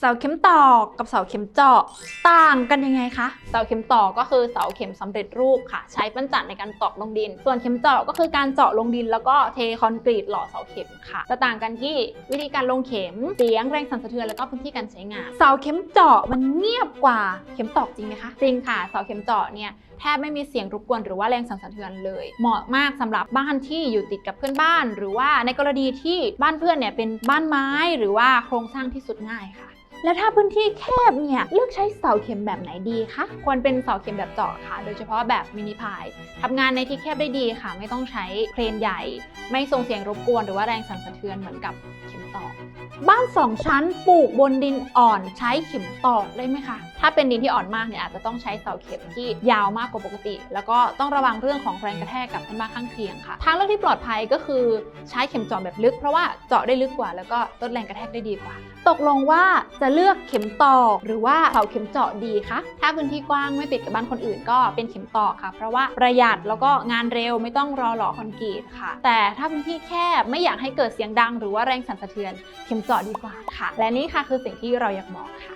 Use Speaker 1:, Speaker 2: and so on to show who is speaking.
Speaker 1: เสาเข็มตอกกับเสาเข็มเจาะต่างกันยังไงคะ
Speaker 2: เสาเข็มตอกก็คือเสาเข็มสำเร็จรูปค่ะ ใช้ปั้นจันในการตอกลงดิน ส่วนเข็มเจาะก็คือการเจาะลงดิน แล้วก็เทคอนกรีตหล่อเสาเข็มค่ะ จะต่างกันที่วิธีการลงเข็มเสียงแรงสั่นสะเทือนแล้วก็พื้นที่การใช้งาน
Speaker 1: เสาเข็มเจาะมันเงียบกว่าเข็มตอกจริงไหมคะ
Speaker 2: จริงค่ะเสาเข็มเจาะเนี่ยแทบไม่มีเสียงรบกวนหรือว่าแรงสั่นสะเทือนเลย เหมาะมากสำหรับบ้านที่อยู่ติดกับเพื่อนบ้าน หรือว่าในกรณีที่บ้านเพื่อนเนี่ยเป็นบ้านไม้หรือว่าโครงสร้างที่สุดง่ายค่ะ
Speaker 1: แล้วถ้าพื้นที่แคบเนี่ยเลือกใช้เสาเข็มแบบไหนดีคะ
Speaker 2: ควรเป็นเสาเข็มแบบเจาะค่ะ โดยเฉพาะแบบมินิพายทำงานในที่แคบได้ดีค่ะ ไม่ต้องใช้เครนใหญ่ ไม่ส่งเสียงรบกวน หรือว่าแรงสั่นสะเทือนเหมือนกับเข็มตอก
Speaker 1: บ้านสองชั้นปลูกบนดินอ่อนใช้เข็มตอกได้ไหมคะ
Speaker 2: ถ้าเป็นดินที่อ่อนมากเนี่ยอาจจะต้องใช้เสาเข็มที่ยาวมากกว่าปกติ แล้วก็ต้องระวังเรื่องของแรงกระแทกกับเพื่อนบ้านข้างเคียงค่ะ ทางเลือกที่ปลอดภัยก็คือใช้เข็มเจาะแบบลึก เพราะว่าเจาะได้ลึกกว่า แล้วก็ลดแรงกระแทกได้ดีกว่า
Speaker 1: ตกลงว่าจะเลือกเข็มตอกหรือว่าเสาเข็มเจาะดีคะ
Speaker 2: ถ้าพื้นที่กว้างไม่ติดกับบ้านคนอื่น ก็เป็นเข็มตอกค่ะ เพราะว่าประหยัดแล้วก็งานเร็วไม่ต้องรอหล่อคอนกรีตค่ะ แต่ถ้าพื้นที่แคบไม่อยากให้เกิดเสียงดัง หรือว่าแรงสั่นสะเทือนเข็มเจาะดีกว่าค่ะ และนี่ค่ะคือสิ่งที่เราอยากบอกค่ะ